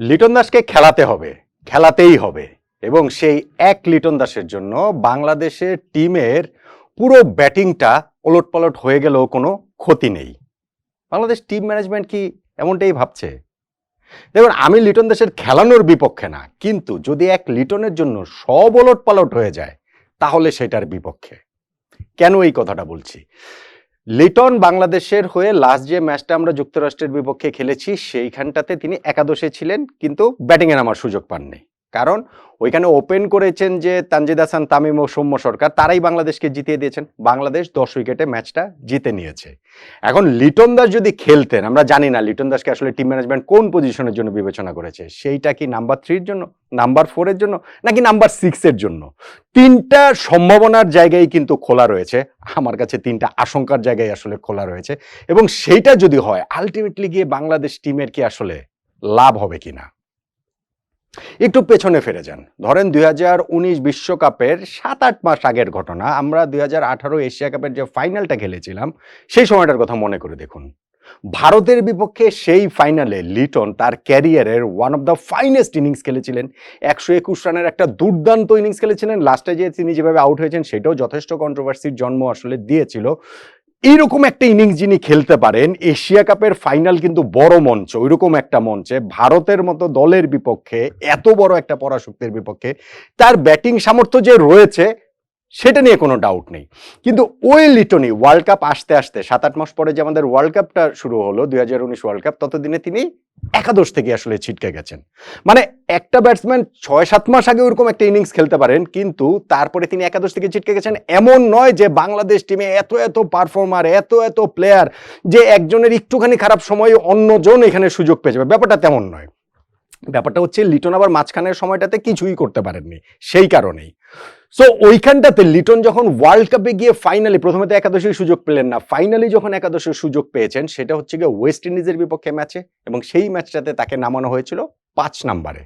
লিটন দাসকে খেলাতে হবে, খেলাতেই হবে এবং সেই এক লিটন দাসের জন্য বাংলাদেশের টিমের পুরো ব্যাটিংটা ওলটপালট হয়ে গেলেও কোনো ক্ষতি নেই। বাংলাদেশ টিম ম্যানেজমেন্ট কি এমনটাই ভাবছে? দেখুন, আমি লিটন দাসের খেলানোর বিপক্ষে না, কিন্তু যদি এক লিটনের জন্য সব ওলট পালট হয়ে যায়, তাহলে সেটার বিপক্ষে। কেন এই কথাটা বলছি? লিটন বাংলাদেশের হয়ে লাস্ট যে ম্যাচটা আমরা যুক্তরাষ্ট্রের বিপক্ষে খেলেছি, সেইখানটাতে তিনি একাদশে ছিলেন, কিন্তু ব্যাটিংয়ে নামার সুযোগ পাননি। কারণ ওইখানে ওপেন করেছেন যে তানজিদ হাসান, তামিম ও সৌম্য সরকার, তারাই বাংলাদেশকে জিতিয়ে দিয়েছেন। বাংলাদেশ দশ উইকেটে ম্যাচটা জিতে নিয়েছে। এখন লিটন দাস যদি খেলতেন, আমরা জানি না লিটন দাসকে আসলে টিম ম্যানেজমেন্ট কোন পজিশনের জন্য বিবেচনা করেছে। সেইটা কি নাম্বার থ্রির জন্য নাম্বার ফোরের জন্য, নাকি নাম্বার সিক্সের জন্য? তিনটা সম্ভাবনার জায়গায় কিন্তু খোলা রয়েছে। আমার কাছে তিনটা আশঙ্কার জায়গায় আসলে খোলা রয়েছে। এবং সেইটা যদি হয় আলটিমেটলি গিয়ে বাংলাদেশ টিমের কি আসলে লাভ হবে কিনা? একটু পেছনে ফিরে যান। ধরেন দুই বিশ্বকাপের সাত আট মাস আগের ঘটনা, আমরা দুই হাজার আঠারো এশিয়া কাপের যে ফাইনালটা খেলেছিলাম, সেই সময়টার কথা মনে করে দেখুন। ভারতের বিপক্ষে সেই ফাইনালে লিটন তার ক্যারিয়ারের one of the finest innings খেলেছিলেন। একশো একুশ রানের একটা দুর্দান্ত ইনিংস খেলেছিলেন। লাস্টে যে তিনি যেভাবে আউট হয়েছেন, সেটাও যথেষ্ট কন্ট্রোভার্সির জন্ম আসলে দিয়েছিল। এইরকম একটা ইনিংস যিনি খেলতে পারেন, এশিয়া কাপের ফাইনাল কিন্তু বড় মঞ্চ, ওইরকম একটা মঞ্চে, ভারতের মতো দলের বিপক্ষে, এত বড় একটা পরাশক্তির বিপক্ষে, তার ব্যাটিং সামর্থ্য যে রয়েছে, সেটা নিয়ে কোনো ডাউট নেই। কিন্তু ওই লিটনি ওয়ার্ল্ড কাপ আসতে আসতে, সাত আট মাস পরে যে আমাদের ওয়ার্ল্ড কাপটা শুরু হলো, দুই হাজার উনিশ ওয়ার্ল্ড কাপ, ততদিনে তিনি একাদশ থেকে আসলে ছিটকে গেছেন। মানে একটা ব্যাটসম্যান ছয়, সাত মাস আগে ওরকম একটা ইনিংস খেলতে পারেন, কিন্তু তারপরে তিনি একাদশ থেকে ছিটকে গেছেন। এমন নয় যে বাংলাদেশ টিমে এত এত পারফর্মার এত এত প্লেয়ার যে একজনের একটুখানি খারাপ সময়ে অন্যজন এখানে সুযোগ পেয়ে যাবে। ব্যাপারটা তেমন নয়। ব্যাপারটা হচ্ছে, লিটন আবার মাঝখানের সময়টাতে কিছুই করতে পারেননি। সেই কারণেই। সো ওইখানটাতে লিটন যখন ওয়ার্ল্ড কাপে গিয়ে ফাইনালি প্রথমে তো একাদশের সুযোগ পেলেন না। ফাইনালি যখন একাদশের সুযোগ পেয়েছেন, সেটা হচ্ছে গিয়ে ওয়েস্ট ইন্ডিজের বিপক্ষে ম্যাচে এবং সেই ম্যাচটাতে তাকে নামানো হয়েছিল পাঁচ নাম্বারে।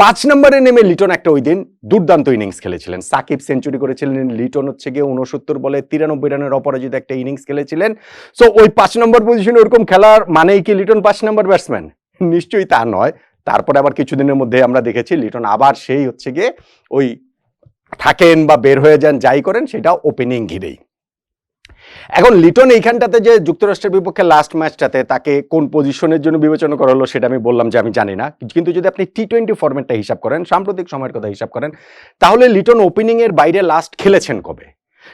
পাঁচ নম্বরে নেমে লিটন একটা ওই দিন দুর্দান্ত ইনিংস খেলেছিলেন। সাকিব সেঞ্চুরি করেছিলেন, লিটন হচ্ছে গিয়ে উনসত্তর বলে তিরানব্বই রানের অপরাজিত একটা ইনিংস খেলেছিলেন। সো ওই পাঁচ নম্বর পজিশনে ওরকম খেলার মানেই কি লিটন পাঁচ নম্বর ব্যাটসম্যান নিশ্চয়ই তা নয়। তারপরে আবার কিছুদিনের মধ্যে আমরা দেখেছি লিটন আবার সেই হচ্ছে গিয়ে ওই থাকেন বা বের হয়ে যান, যাই করেন, সেটা ওপেনিং ঘিরেই। এখন লিটন এইখানটাতে যে যুক্তরাষ্ট্রের বিপক্ষে লাস্ট ম্যাচটাতে তাকে কোন পজিশনের জন্য বিবেচনা করা হলো, সেটা আমি বললাম যে আমি জানি না। কিন্তু যদি আপনি টি টোয়েন্টি ফরম্যাটটা হিসাব করেন, সাম্প্রতিক সময়ের কথা হিসাব করেন, তাহলে লিটন ওপেনিং এর বাইরে লাস্ট খেলেছেন কবে?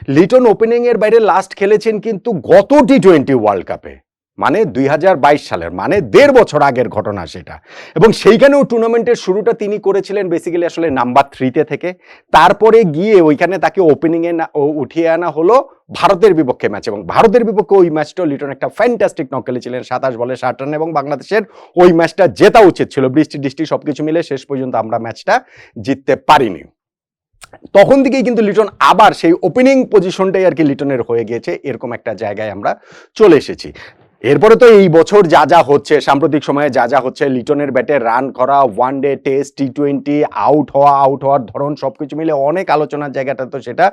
লিটন ওপেনিং এর বাইরে লাস্ট খেলেছেন কিন্তু গত টি টোয়েন্টি ওয়ার্ল্ড কাপে মানে দুই হাজার বাইশ সালের মানে দেড় বছর আগের ঘটনা সেটা। এবং সেইখানেও টুর্নামেন্টের শুরুটা তিনি করেছিলেন বেসিক্যালি আসলে নাম্বার থ্রিতে থেকে। তারপরে গিয়ে ওইখানে তাকে ওপেনিংয়ে না উঠিয়ে আনা হলো ভারতের বিপক্ষে ম্যাচ এবং ভারতের বিপক্ষে ওই ম্যাচটাও লিটন একটা ফ্যান্টাস্টিক নক খেলেছিলেন, সাতাশ বলে ষাট রান এবং বাংলাদেশের ওই ম্যাচটা জেতা উচিত ছিল। বৃষ্টি ডিষ্টি সব কিছু মিলে শেষ পর্যন্ত আমরা ম্যাচটা জিততে পারিনি। তখন থেকেই কিন্তু লিটন আবার সেই ওপেনিং পজিশনটাই আর কি লিটনের হয়ে গিয়েছে, এরকম একটা জায়গায় আমরা চলে এসেছি। এরপরে তো এই বছর যা যা হচ্ছে, সাম্প্রতিক সময়ে যা যা হচ্ছে, লিটনের ব্যাটে রান করা one day test T twenty out হওয়া আউট হওয়ার ধরন সবকিছু মিলে অনেক আলোচনার জায়গাটা তো সেটা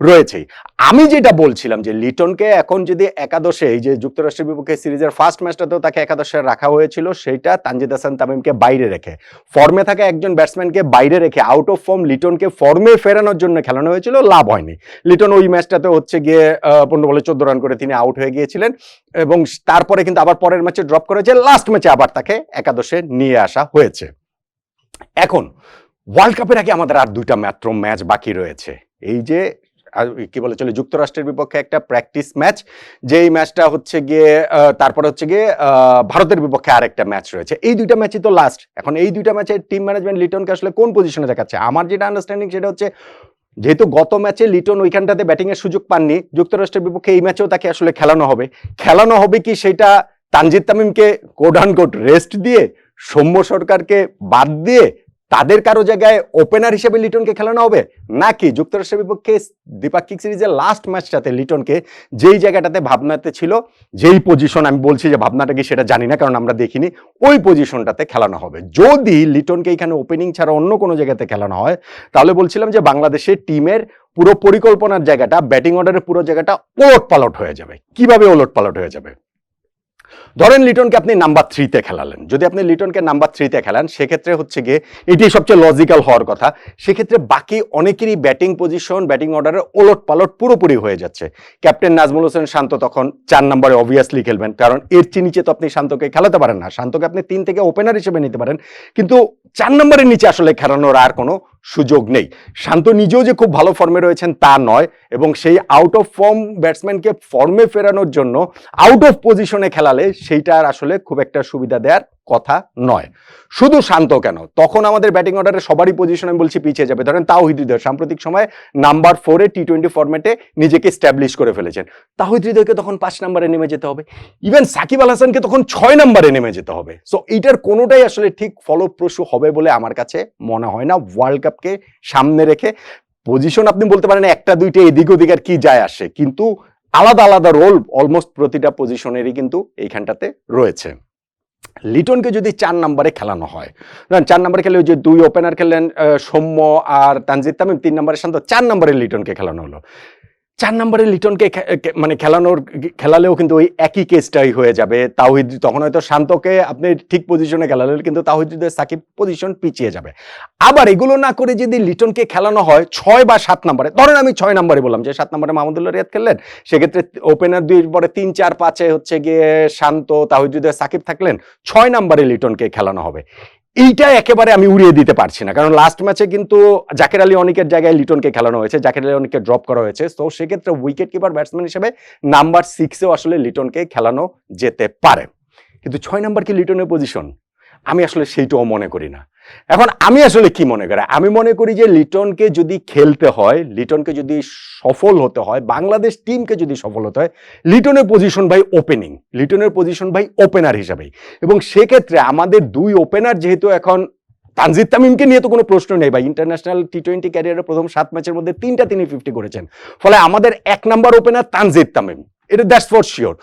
রয়েছেই। আমি যেটা বলছিলাম যে লিটনকে এখন যদি একাদশে, এই যে যুক্তরাষ্ট্রের বিপক্ষে সিরিজের ফার্স্ট ম্যাচটাতেও তাকে একাদশে রাখা হয়েছিল সেইটা তানজিদ হাসান তামিমকে বাইরে রেখে ফর্মে থাকা একজন ব্যাটসম্যানকে বাইরে রেখে আউট অফ ফর্ম লিটনকে ফর্মে ফেরানোর জন্য খেলানো হয়েছিল, লাভ হয়নি। লিটন ওই ম্যাচটাতে হচ্ছে গিয়ে পনেরো বলে চোদ্দ রান করে তিনি আউট হয়ে গিয়েছিলেন এবং তারপরে কিন্তু আবার পরের ম্যাচে ড্রপ করেছে লাস্ট ম্যাচে আবার তাকে একাদশে নিয়ে আসা হয়েছে। এখন ওয়ার্ল্ড কাপের আগে আমাদের আর দুইটা মাত্র ম্যাচ বাকি রয়েছে। এই যে কি বলে চলে, যুক্তরাষ্ট্রের বিপক্ষে একটা প্র্যাকটিস ম্যাচ যেই ম্যাচটা হচ্ছে গিয়ে তারপরে হচ্ছে গিয়ে ভারতের বিপক্ষে আরেকটা ম্যাচ রয়েছে। এই দুইটা ম্যাচই তো লাস্ট এখন এই দুইটা ম্যাচে টিম ম্যানেজমেন্ট লিটনকে আসলে কোন পজিশনে দেখাচ্ছে? আমার যেটা আন্ডারস্ট্যান্ডিং সেটা হচ্ছে যেহেতু গত ম্যাচে লিটন ওইখানটাতে ব্যাটিংয়ের সুযোগ পাননি, যুক্তরাষ্ট্রের বিপক্ষে এই ম্যাচেও তাকে আসলে খেলানো হবে। খেলানো হবে কি সেটা তানজিদ তামিমকে কোড রেস্ট দিয়ে সৌম্য সরকারকে বাদ দিয়ে তাদের কারও জায়গায় ওপেনার হিসেবে লিটনকে খেলানো হবে? নাকি যুক্তরাষ্ট্রের বিপক্ষে দ্বিপাক্ষিক সিরিজের লাস্ট ম্যাচটাতে লিটনকে যেই জায়গাটাতে ভাবনাতে ছিল, যেই পজিশন আমি বলছি যে ভাবনাটা কি সেটা জানি না, কারণ আমরা দেখিনি, ওই পজিশনটাতে খেলানো হবে। যদি লিটনকে এখানে ওপেনিং ছাড়া অন্য কোনো জায়গাতে খেলানো হয়, তাহলে বলছিলাম যে বাংলাদেশের টিমের পুরো পরিকল্পনার জায়গাটা ব্যাটিং অর্ডারের পুরো জায়গাটা ওলট পালট হয়ে যাবে। কীভাবে ওলট পালট হয়ে যাবে? ধরেন লিটনকে আপনি নাম্বার থ্রিতে খেলালেন। যদি আপনি লিটনকে নাম্বার থ্রিতে খেলান, সেক্ষেত্রে হচ্ছে গিয়ে এটি সবচেয়ে লজিক্যাল হওয়ার কথা। সেক্ষেত্রে বাকি অনেকেরই ব্যাটিং পজিশন ব্যাটিং অর্ডারে ওলট পালট পুরোপুরি হয়ে যাচ্ছে। ক্যাপ্টেন নাজমুল হোসেন শান্ত তখন চার নম্বরে অবভিয়াসলি খেলবেন, কারণ এর চেয়ে নিচে তো আপনি শান্তকে খেলাতে পারেন না। শান্তকে আপনি তিন থেকে ওপেনার হিসেবে নিতে পারেন। কিন্তু চার নম্বরের নিচে আসলে খেলানোর আর কোনো সুযোগ নেই। শান্ত নিজেও যে খুব ভালো ফর্মে রয়েছেন তা নয় এবং সেই আউট অফ ফর্ম ব্যাটসম্যানকে ফর্মে ফেরানোর জন্য আউট অফ পজিশনে খেলালে সেইটা আর আসলে খুব একটা সুবিধা দেওয়ার কথা নয়। শুধু শান্ত কেন? তখন আমাদের ব্যাটিং অর্ডারে সবারই পজিশন আমি বলছি পিছিয়ে যাবে। ধরেন তাওহিদ সাম্প্রতিক সময়ে নাম্বার ফোরে টি টোয়েন্টি ফর্মেটে নিজেকে স্ট্যাবলিশ করে ফেলেছেন। তাহিদ তখন পাঁচ নাম্বারে নেমে যেতে হবে। ইভেন সাকিব আল হাসানকে তখন ছয় নাম্বারে নেমে যেতে হবে। সো এইটার কোনোটাই আসলে ঠিক ফলপ্রসূ হবে বলে আমার কাছে মনে হয় না। ওয়ার্ল্ড কাপকে সামনে রেখে পজিশন আপনি বলতে পারেন একটা, দুইটা এদিক ওদিক আর কি যায় আসে। কিন্তু আলাদা আলাদা রোল অলমোস্ট প্রতিটা পজিশনেরই কিন্তু এইখানটাতে রয়েছে। লিটনকে যদি চার নম্বরে খেলানো হয় চার নম্বরে খেলে ওই যে দুই ওপেনার খেললেন সৌম্য আর তানজিদ তামিম, তিন নম্বরের শান্ত, চার নম্বরে লিটনকে খেলানো হলো। চার নম্বরে লিটনকে মানে খেলানোর, খেলালেও কিন্তু ওই একই কেসটাই হয়ে যাবে। তাওহিদ, তখন হয়তো শান্তকে আপনি ঠিক পজিশনে খেলালেন, কিন্তু তাওহিদ সাকিব পজিশন পিছিয়ে যাবে। আবার এগুলো না করে যদি লিটনকে খেলানো হয় ছয় বা সাত নম্বরে, ধরেন আমি ছয় নম্বরে বললাম যে সাত নম্বরে মাহমুদুল্লাহ রিয়াদ খেললেন, সেক্ষেত্রে ওপেনার দুই পরে তিন, চার, পাঁচে হচ্ছে গিয়ে শান্ত তাহিদুদ্দিন সাকিব থাকলেন, ছয় নম্বরে লিটনকে খেলানো হবে। এইটা একেবারে আমি উড়িয়ে দিতে পারছি না। কারণ লাস্ট ম্যাচে কিন্তু জাকের আলী অনেকের জায়গায় লিটনকে খেলানো হয়েছে। জাকের আলী অনেককে ড্রপ করা হয়েছে। তো সেক্ষেত্রে উইকেট কিপার ব্যাটসম্যান হিসেবে নাম্বার সিক্সেও আসলে লিটনকে খেলানো যেতে পারে। কিন্তু ছয় নাম্বার কি লিটনের পজিশন আমি আসলে সেইটাও মনে করি না। এখন আমি আসলে কি মনে করি? আমি মনে করি যে লিটনকে যদি খেলতে হয়, লিটনকে যদি সফল হতে হয়, বাংলাদেশ টিমকে যদি সফল হতে হয়, লিটনের পজিশন ভাই ওপেনিং লিটনের পজিশন ভাই ওপেনার হিসাবেই। এবং সেক্ষেত্রে আমাদের দুই ওপেনার যেহেতু এখন, তানজিদ তামিমকে নিয়ে তো কোনো প্রশ্ন নেই ভাই। ইন্টারন্যাশনাল টি টোয়েন্টি ক্যারিয়ারের প্রথম সাত ম্যাচের মধ্যে তিনটা তিনি ফিফটি করেছেন। ফলে আমাদের এক নাম্বার ওপেনার তানজিদ তামিম। এটা that's for sure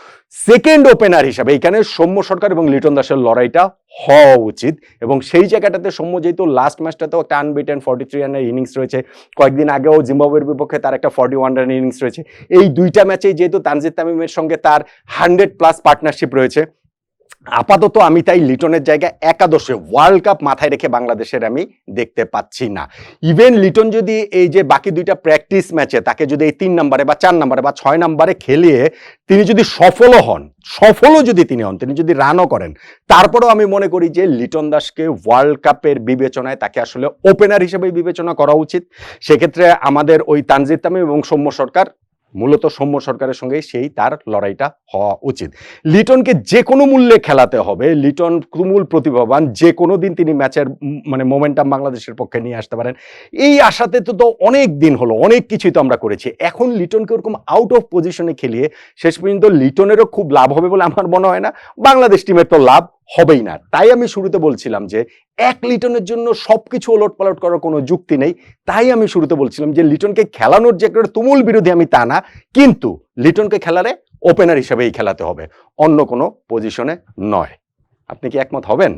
second opener হিসাবে এইখানে সৌম্য সরকার এবং লিটন দাসের লড়াইটা হওয়া উচিত এবং সেই জায়গাটাতে সৌম্য যেহেতু লাস্ট ম্যাচটাতেও একটা আনবিটেন ফর্টি থ্রি রানের ইনিংস রয়েছে। কয়েকদিন আগেও জিম্বাবুয়ের বিপক্ষে তার একটা ফর্টি ওয়ান রানের ইনিংস রয়েছে। এই দুইটা ম্যাচেই যেহেতু তানজিদ তামিমের সঙ্গে তার হান্ড্রেড প্লাস পার্টনারশিপ রয়েছে। আপাতত আমি তাই লিটনের জায়গায় একাদশে ওয়ার্ল্ড কাপ মাথায় রেখে বাংলাদেশের আমি দেখতে পাচ্ছি না। ইভেন লিটন যদি এই যে বাকি দুইটা প্র্যাকটিস ম্যাচে তাকে যদি এই তিন নম্বরে বা চার নম্বরে বা ছয় নম্বরে খেলিয়ে তিনি যদি সফলও হন, সফলও যদি তিনি হন, তিনি যদি রানও করেন, তারপরেও আমি মনে করি যে লিটন দাসকে ওয়ার্ল্ড কাপের বিবেচনায় তাকে আসলে ওপেনার হিসেবে বিবেচনা করা উচিত। সেক্ষেত্রে আমাদের ওই তানজিদ তামিম এবং সৌম্য সরকার মূলত সৌম্য সরকারের সঙ্গে সেই তার লড়াইটা হওয়া উচিত। লিটনকে যে কোনো মূল্যে খেলাতে হবে, লিটন তুমুল প্রতিভাবান, যে কোনো দিন তিনি ম্যাচের মানে মোমেন্টাম বাংলাদেশের পক্ষে নিয়ে আসতে পারেন। এই আশাতে তো তো অনেক দিন হলো, অনেক কিছুই তো আমরা করেছি। এখন লিটনকে ওরকম আউট অফ পজিশনে খেলিয়ে শেষ পর্যন্ত লিটনেরও খুব লাভ হবে বলে আমার মনে হয় না। বাংলাদেশ টিমের তো লাভ হবেই না। তাই আমি শুরুতে বলছিলাম যে এক লিটনের জন্য সব কিছু ওলট পালট করার কোনো যুক্তি নেই। তাই আমি শুরুতে বলছিলাম যে লিটনকে খেলানোর যে একটা তুমুল বিরোধী আমি তা না, কিন্তু লিটনকে খেলারে ওপেনার হিসেবেই খেলাতে হবে, অন্য কোনো পজিশনে নয়। আপনি কি একমত হবেন?